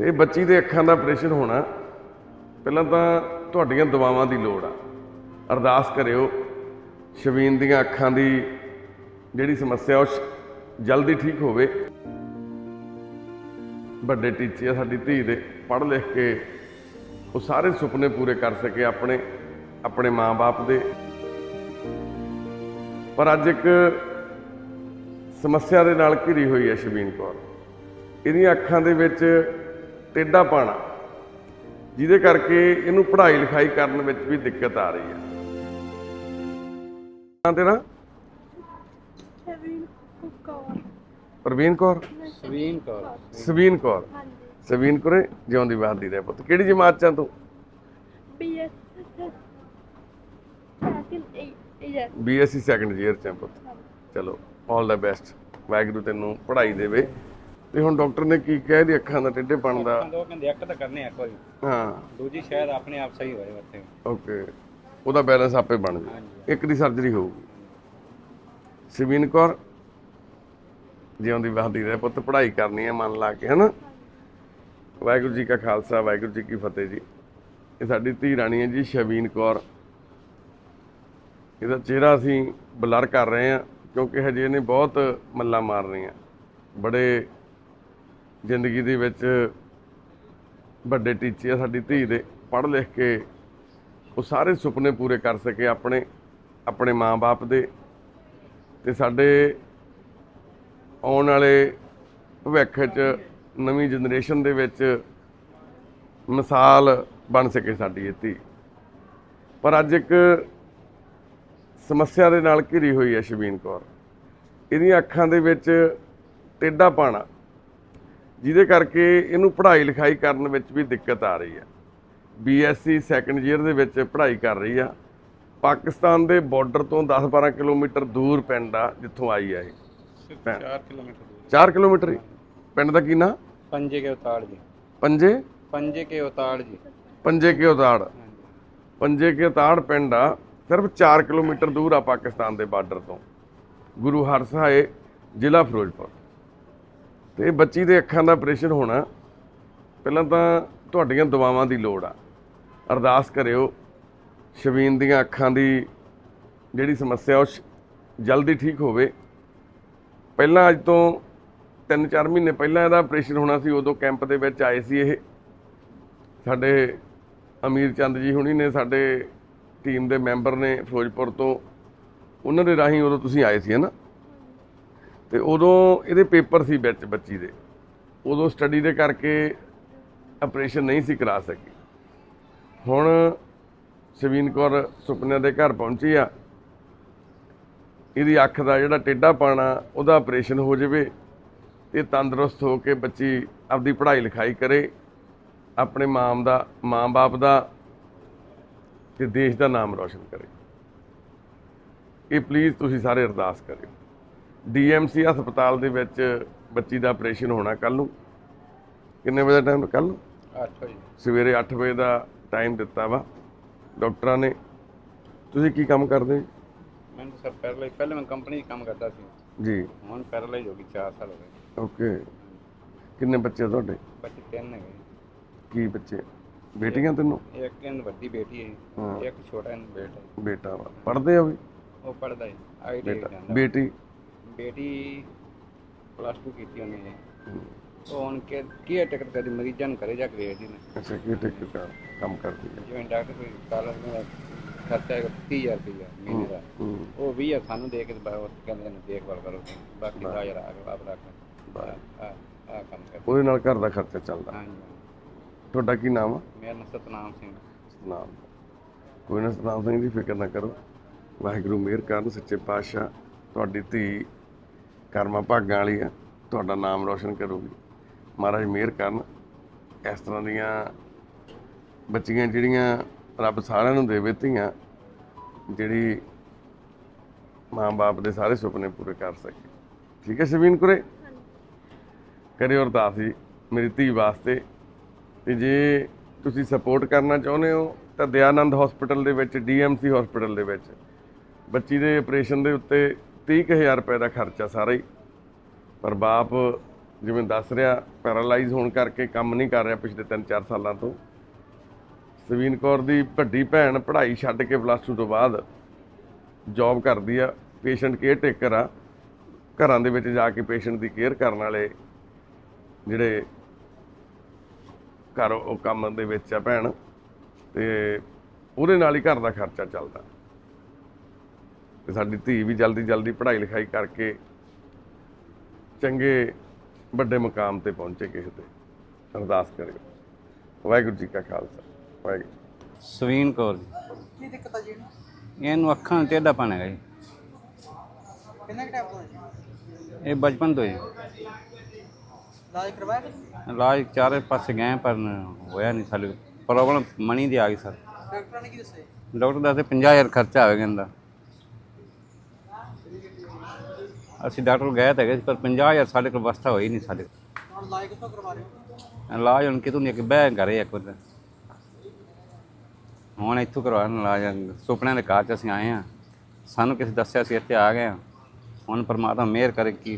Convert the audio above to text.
ਤੇ ਬੱਚੀ ਦੇ ਅੱਖਾਂ ਦਾ ਆਪਰੇਸ਼ਨ ਹੋਣਾ, ਪਹਿਲਾਂ ਤਾਂ ਤੁਹਾਡੀਆਂ ਦੁਆਵਾਂ ਦੀ ਲੋੜ ਆ। ਅਰਦਾਸ ਕਰਿਓ, ਸ਼ਬੀਨ ਦੀਆਂ ਅੱਖਾਂ ਦੀ ਜਿਹੜੀ ਸਮੱਸਿਆ ਉਹ ਸ਼- ਜਲਦੀ ਠੀਕ ਹੋਵੇ। ਵੱਡੇ ਟੀਚੇ ਆ ਸਾਡੀ ਧੀ ਦੇ, ਪੜ੍ਹ ਲਿਖ ਕੇ ਉਹ ਸਾਰੇ ਸੁਪਨੇ ਪੂਰੇ ਕਰ ਸਕੇ ਆਪਣੇ ਆਪਣੇ ਮਾਂ-ਬਾਪ ਦੇ। ਪਰ ਅੱਜ ਇੱਕ ਸਮੱਸਿਆ ਦੇ ਨਾਲ ਘਿਰੀ ਹੋਈ ਹੈ ਸ਼ਬੀਨ ਕੌਰ। ਇਹਦੀਆਂ ਅੱਖਾਂ ਦੇ ਵਿੱਚ ਟੇਢਾ ਪਾਣਾ। ਜਿਹਦੇ ਕਰਕੇ ਇਹਨੂੰ ਪੜ੍ਹਾਈ ਲਿਖਾਈ ਕਰਨ ਵਿੱਚ ਵੀ ਦਿੱਕਤ ਆ ਰਹੀ ਹੈ। ਨਾਂ ਤੇਰਾ ਸਵੀਨ ਕੌਰ। ਪ੍ਰਵੀਨ ਕੌਰ? ਸਵੀਨ ਕੌਰ। ਸਵੀਨ ਕੌਰ। ਹਾਂਜੀ। ਸਵੀਨ ਕੋਰੇ ਜਿਉਂਦੀ ਬਾਦੀ ਰਹਿ ਪੁੱਤ। ਕਿਹੜੀ ਜਮਾਤ ਚ ਤੂੰ? ਬੀਐਸ ਬੀਐਸਸੀ ਸੈਕੰਡ ਇਅਰ ਚ ਪੁੱਤ। ਚਲੋ ਆਲ ਦਾ ਬੈਸਟ ਵਾਹਿਗੁਰੂ ਤੈਨੂੰ ਪੜ੍ਹਾਈ ਦੇਵੇ। ਤੇ ਹੁਣ ਡਾਕਟਰ ਨੇ ਕੀ ਕਿਹਾ? ਇਹਦੀ ਅੱਖਾਂ ਦਾ ਟੇਢੇ ਪਣ ਦਾ ਦੋ ਕਹਿੰਦੇ ਇੱਕ ਤਾਂ ਕਰਨੇ ਆ ਇੱਕ ਵਾਰੀ ਹਾਂ। ਦੂਜੀ ਸ਼ਾਇਦ ਆਪਣੇ ਆਪ ਸਹੀ ਹੋਏ ਉੱਥੇ। ਓਕੇ। ਉਹਦਾ ਬੈਲੈਂਸ ਆਪੇ ਬਣ ਜਾ ਹਾਂਜੀ। ਇੱਕ ਦੀ ਸਰਜਰੀ ਹੋਊਗੀ। ਸਵੀਨ ਕੌਰ ਜਿਉਂਦੀ ਬਾਦੀ ਰਹਿ ਪੁੱਤ ਪੜ੍ਹਾਈ ਕਰਨੀ ਹੈ ਮਨ ਲਾ ਕੇ ਹਨਾ? ਵਾਹਿਗੁਰੂ ਜੀ ਕਾ ਖਾਲਸਾ ਵਾਹਿਗੁਰੂ ਜੀ ਕੀ ਫਤਿਹ ਜੀ। ਇਹ ਸਾਡੀ ਧੀ ਰਾਣੀ ਹੈ ਜੀ ਸ਼ਵੀਨ ਕੌਰ। ਇਹਦਾ ਚਿਹਰਾ ਅਸੀਂ ਬਲਰ ਕਰ ਰਹੇ ਹਾਂ ਕਿਉਂਕਿ ਹਜੇ ਇਹਨੇ ਬਹੁਤ ਮੱਲਾਂ ਮਾਰਨੀਆਂ। ਬੜੇ ਜ਼ਿੰਦਗੀ ਦੇ ਵਿੱਚ ਵੱਡੇ ਟੀਚੇ ਆ ਸਾਡੀ ਧੀ ਦੇ, ਪੜ੍ਹ ਲਿਖ ਕੇ ਉਹ ਸਾਰੇ ਸੁਪਨੇ ਪੂਰੇ ਕਰ ਸਕੇ ਆਪਣੇ ਆਪਣੇ ਮਾਂ-ਬਾਪ ਦੇ। ਤੇ ਸਾਡੇ ਆਉਣ ਵਾਲੇ ਭਵਿੱਖ 'ਚ, ਨਵੀਂ ਜਨਰੇਸ਼ਨ ਦੇ ਵਿੱਚ ਮਿਸਾਲ ਬਣ ਸਕੇ ਸਾਡੀ ਇਹ ਧੀ। ਪਰ ਅੱਜ ਇੱਕ ਸਮੱਸਿਆ ਦੇ ਨਾਲ ਘਿਰੀ ਹੋਈ ਹੈ ਸ਼ਬੀਨ ਕੌਰ। ਇਹਦੀਆਂ ਅੱਖਾਂ ਦੇ ਵਿੱਚ ਟੇਢਾ ਪਾਣਾ ਜਿਹਦੇ ਕਰਕੇ ਇਹਨੂੰ ਪੜ੍ਹਾਈ ਲਿਖਾਈ ਕਰਨ ਵਿੱਚ ਵੀ ਦਿੱਕਤ ਆ ਰਹੀ ਹੈ। ਬੀਐਸਸੀ ਸੈਕੰਡ ਇਅਰ ਦੇ ਵਿੱਚ ਪੜ੍ਹਾਈ ਕਰ ਰਹੀ ਆ। ਪਾਕਿਸਤਾਨ ਦੇ ਬਾਰਡਰ ਤੋਂ 10-12 ਕਿਲੋਮੀਟਰ ਦੂਰ ਪਿੰਡ ਆ ਜਿੱਥੋਂ ਆਈ ਆ ਇਹ। 4 ਕਿਲੋਮੀਟਰ ਦੂਰ। 4 ਕਿਲੋਮੀਟਰ ਹੀ? ਪਿੰਡ ਦਾ ਕੀ ਨਾਂ? ਪੰਜੇ ਕੇ ਉਤਾੜ ਜੀ। ਪੰਜੇ? ਪੰਜੇ ਕੇ ਉਤਾੜ ਜੀ। ਪੰਜੇ ਕੇ ਉਤਾੜ। ਪੰਜੇ ਕੇ ਉਤਾੜ ਪਿੰਡ ਆ। ਸਿਰਫ 4 ਕਿਲੋਮੀਟਰ ਦੂਰ ਆ ਪਾਕਿਸਤਾਨ ਦੇ ਬਾਰਡਰ ਤੋਂ। ਗੁਰੂ ਹਰਸਹਾਏ ਜ਼ਿਲ੍ਹਾ ਫਿਰੋਜ਼ਪੁਰ। ਤੇ ਬੱਚੀ ਦੇ ਅੱਖਾਂ ਦਾ ਆਪਰੇਸ਼ਨ ਹੋਣਾ, ਪਹਿਲਾਂ ਤਾਂ ਤੁਹਾਡੀਆਂ ਦੁਆਵਾਂ ਦੀ ਲੋੜ ਆ। ਅਰਦਾਸ ਕਰਿਓ, ਸ਼ਬੀਨ ਦੀਆਂ ਅੱਖਾਂ ਦੀ ਜਿਹੜੀ ਸਮੱਸਿਆ ਉਹ ਸ਼- ਜਲਦੀ ਠੀਕ ਹੋਵੇ। ਪਹਿਲਾਂ ਅੱਜ ਤੋਂ 3-4 ਮਹੀਨੇ ਪਹਿਲਾਂ ਇਹਦਾ ਆਪਰੇਸ਼ਨ ਹੋਣਾ ਸੀ, ਉਦੋਂ ਕੈਂਪ ਦੇ ਵਿੱਚ ਆਏ ਸੀ ਇਹ। ਸਾਡੇ ਅਮੀਰ ਚੰਦ ਜੀ ਹੁਣੀ ਨੇ ਸਾਡੇ ਟੀਮ ਦੇ ਮੈਂਬਰ ਨੇ ਫਿਰੋਜ਼ਪੁਰ ਤੋਂ, ਉਹਨਾਂ ਦੇ ਰਾਹੀਂ ਉਦੋਂ ਤੁਸੀਂ ਆਏ ਸੀ, ਹੈ ਨਾ? ਤੇ ਉਦੋਂ ਇਹਦੇ ਪੇਪਰ ਸੀ ਵਿੱਚ ਬੱਚੀ ਦੇ। ਉਦੋਂ ਸਟੱਡੀ ਦੇ ਕਰਕੇ ਆਪਰੇਸ਼ਨ ਨਹੀਂ ਸੀ ਕਰਾ ਸਕੀ। ਹੁਣ ਸ਼ਵੀਨ ਕੌਰ ਸੁਪਨਿਆਂ ਦੇ ਘਰ ਪਹੁੰਚੀ ਆ। ਇਹਦੀ ਅੱਖ ਦਾ ਜਿਹੜਾ ਟੇਢਾ ਪਾਣਾ, ਉਹਦਾ ਆਪਰੇਸ਼ਨ ਹੋ ਜਾਵੇ ਤੇ ਤੰਦਰੁਸਤ ਹੋ ਕੇ ਬੱਚੀ ਆਪਦੀ ਪੜ੍ਹਾਈ ਲਿਖਾਈ ਕਰੇ, ਆਪਣੇ ਮਾਂ ਦਾ ਮਾਂ-ਬਾਪ ਦਾ ਤੇ ਦੇਸ਼ ਦਾ ਨਾਮ ਰੌਸ਼ਨ ਕਰੇ। ਇਹ ਪਲੀਜ਼ ਤੁਸੀਂ ਸਾਰੇ ਅਰਦਾਸ ਕਰਿਓ। ਡੀਐਮਸੀ ਹਸਪਤਾਲ ਦੇ ਵਿੱਚ ਬੱਚੀ ਦਾ ਆਪਰੇਸ਼ਨ ਹੋਣਾ ਕੱਲ ਨੂੰ। ਕਿੰਨੇ ਵਜੇ ਟਾਈਮ ਕੱਲ ਨੂੰ? 8 ਵਜੇ। ਸਵੇਰੇ 8 ਵਜੇ ਦਾ ਟਾਈਮ ਦਿੱਤਾ ਵਾ ਡਾਕਟਰਾਂ ਨੇ। ਤੁਸੀਂ ਕੀ ਕੰਮ ਕਰਦੇ? ਹੋ? ਮੈਨੂੰ ਸਰ ਪਹਿਲੇ ਪਹਿਲੇ ਮੈਂ ਕੰਪਨੀ 'ਚ ਕੰਮ ਕਰਦਾ ਸੀ। ਜੀ। ਹੁਣ ਪੈਰਲਾਈਜ਼ ਹੋ ਗਈ 4 ਸਾਲ ਹੋ ਗਏ। ਓਕੇ। ਕਿੰਨੇ ਬੱਚੇ ਤੁਹਾਡੇ? ਬੱਚੇ ਤਿੰਨ ਹੈਗੇ ਕੀ ਬੱਚੇ? ਬੇਟੀਆਂ ਤੈਨੂੰ? ਇੱਕ ਇਹਨਾਂ ਵੱਡੀ ਬੇਟੀ ਹਾਂ। ਹੈ। ਇੱਕ ਛੋਟਾ ਇਹਨਾਂ ਬੇਟਾ ਹੈ। ਬੇਟਾ ਵਾ। ਪੜ੍ਹਦੇ ਆ ਵੀ? ਉਹ ਪੜਦਾ ਹੈ ਆਈਟੀ ਬੇਟਾ? ਬੇਟੀ ਪਲੱਸ 2 ਕੀਤੀ ਉਹਨੇ ਉਹ ਹੁਣ ਕਿ ਕੀ ਟਿਕਟ ਕਦੀ ਮਰੀਜ਼ਾਂ ਨੂੰ ਘਰੇ ਜਾ ਕੇ ਵੇਖਦੀ ਨੇ ਅੱਛਾ ਕੀ ਟਿਕ ਦਾ ਕੰਮ ਕਰਦੀ ਹੈ? ਜਿਵੇਂ ਡਾਕਟਰ ਕੋਈ ਕਾਲਰ ਦਾ ਖਰਚਾ ਹੈਗਾ 30000 ਰੁਪਇਆ ਮਹੀਨੇ ਦਾ। ਹੂੰ ਉਹ 20000 ਸਾਨੂੰ ਦੇ ਕੇ ਤੇ ਬਾ- ਉਹ ਕਹਿੰਦੇ ਨੇ ਦੇਖਭਾਲ ਕਰੋ। ਬਾਕੀ 10000 ਆ ਕੇ ਆਪ ਰੱਖ। ਆ ਆ ਕੰਮ ਕਰ ਉਹਦੇ ਨਾਲ ਘਰ ਦਾ ਖਰਚਾ ਚੱਲਦਾ। ਹਾਂਜੀ ਤੁਹਾਡਾ ਕੀ ਨਾਮ ਆ? ਮੇਰਾ ਨਾਮ ਸਤਨਾਮ ਸਿੰਘ ਸਤਨਾਮ। ਕੋਈ ਨਾ ਸਤਨਾਮ ਸਿੰਘ ਜੀ ਫਿਕਰ ਨਾ ਕਰੋ। ਵਾਹਿਗੁਰੂ ਮਿਹਰ ਕਰਨ ਸੱਚੇ ਪਾਤਸ਼ਾਹ ਤੁਹਾਡੀ ਧੀ ਕਰਮਾਂ ਭਾਗਾਂ ਵਾਲੀ ਆ ਤੁਹਾਡਾ ਨਾਮ ਰੋਸ਼ਨ ਕਰੂਗੀ। ਮਹਾਰਾਜ ਮਿਹਰ ਕਰਨ। ਇਸ ਤਰ੍ਹਾਂ ਦੀਆਂ ਬੱਚੀਆਂ ਜਿਹੜੀਆਂ ਰੱਬ ਸਾਰਿਆਂ ਨੂੰ ਦੇਵੇ ਧੀਆਂ ਜਿਹੜੀ ਮਾਂ-ਬਾਪ ਦੇ ਸਾਰੇ ਸੁਪਨੇ ਪੂਰੇ ਕਰ ਸਕੇ। ਠੀਕ ਹੈ ਸ਼ਬੀਨ ਕੁਰੇ? ਕਰਿਓ ਅਰਦਾਸ ਜੀ ਮੇਰੀ ਧੀ ਵਾਸਤੇ। ਤੇ ਜੇ ਤੁਸੀਂ ਸਪੋਰਟ ਕਰਨਾ ਚਾਹੁੰਦੇ ਹੋ ਤਾਂ ਦਿਆਨੰਦ ਹਸਪੀਟਲ ਦੇ ਵਿੱਚ ਡੀਐਮਸੀ ਹਸਪੀਟਲ ਦੇ ਵਿੱਚ। ਬੱਚੀ ਦੇ ਆਪਰੇਸ਼ਨ ਦੇ ਉੱਤੇ 30000 ਰੁਪਏ ਦਾ ਖਰਚਾ ਸਾਰਾ ਹੀ। ਪਰ ਬਾਪ ਜਿਵੇਂ ਦੱਸ ਰਿਹਾ ਪੈਰਾਲਾਈਜ਼ ਹੋਣ ਕਰਕੇ ਕੰਮ ਨਹੀਂ ਕਰ ਰਿਹਾ ਪਿਛਲੇ 3-4 ਸਾਲਾਂ ਤੋਂ। ਸਵੀਨ ਕੌਰ ਦੀ ਵੱਡੀ ਭੈਣ ਪੜ੍ਹਾਈ ਛੱਡ ਕੇ ਪਲੱਸ 2 ਤੋਂ ਬਾਅਦ ਜੌਬ ਕਰਦੀ ਆ ਪੇਸ਼ੈਂਟ ਕੇਅਰ ਟੇਕਰ ਆ। ਘਰਾਂ ਦੇ ਵਿੱਚ ਜਾ ਕੇ ਪੇਸ਼ੈਂਟ ਦੀ ਕੇਅਰ ਕਰਨ ਵਾਲੇ ਜਿਹੜੇ ਘਰ ਉਹ ਕੰਮ ਦੇ ਵਿੱਚ ਆ ਭੈਣ, ਤੇ ਉਹਦੇ ਨਾਲ ਹੀ ਘਰ ਦਾ ਖਰਚਾ ਚੱਲਦਾ। ਤੇ ਸਾਡੀ ਧੀ ਵੀ ਜਲਦੀ ਜਲਦੀ ਪੜ੍ਹਾਈ ਲਿਖਾਈ ਕਰਕੇ ਚੰਗੇ ਵੱਡੇ ਮੁਕਾਮ ਤੇ ਪਹੁੰਚੇ ਕਿਸੇ ਤੇ। ਅਰਦਾਸ ਕਰਿਓ। ਵਾਹਿਗੁਰੂ ਜੀ ਕਾ ਖਾਲਸਾ। ਵਾਹਿਗੁਰੂ ਸਵੀਨ ਕੌਰ ਜੀ। ਕੀ ਦਿੱਕਤ ਆ ਜੀ ਇਹਨੂੰ? ਇਹਨੂੰ ਅੱਖਾਂ ਨੂੰ ਟੇਢਾ ਪਣ ਹੈਗਾ ਜੀ। ਕਿੰਨਾ ਕੁ ਟਾਈਮ ਤੋਂ ਇਹ ਬਚਪਨ ਤੋਂ ਹੀ। ਇਲਾਜ ਕਰਵਾਇਆ ਇਲਾਜ ਚਾਰੇ ਪਾਸੇ ਗਏ ਪਰ ਹੋਇਆ ਨਹੀਂ ਸਾਡੇ ਪ੍ਰੋਬਲਮ ਮਣੀ ਦੀ ਆ ਗਈ ਸਰ। ਡਾਕਟਰਾਂ ਨੇ ਕੀ ਦੱਸਿਆ? ਡਾਕਟਰ ਦੱਸਦੇ 50000 ਖਰਚਾ ਆਵੇਗਾ ਇਹਦਾ। ਅਸੀਂ ਡਾਕਟਰ ਕੋਲ ਗਏ ਤਾਂ ਹੈਗੇ ਸੀ, ਪਰ 50000 ਸਾਡੇ ਕੋਲ ਵਸਤਾ ਹੋਈ ਨਹੀਂ ਸਾਡੇ ਹੁਣ ਇਲਾਜ ਕਿੱਥੋਂ ਕਰਵਾ ਰਹੇ ਹੋ ਇਲਾਜ ਹੁਣ ਕਿਤੋਂ ਨਹੀਂ ਕਿ ਬਹਿ ਘਰੇ ਇੱਕ ਵਾਰ ਹੁਣ ਇੱਥੋਂ ਕਰਵਾਉਣ ਇਲਾਜ ਸੁਪਨਿਆਂ ਦੇ ਘਰ 'ਚ ਅਸੀਂ ਆਏ ਆ। ਸਾਨੂੰ ਕਿਸੇ ਦੱਸਿਆ ਸੀ ਇੱਥੇ ਆ ਗਏ ਹਾਂ ਹੁਣ ਪਰਮਾਤਮਾ ਮਿਹਰ ਕਰੇ ਕੀ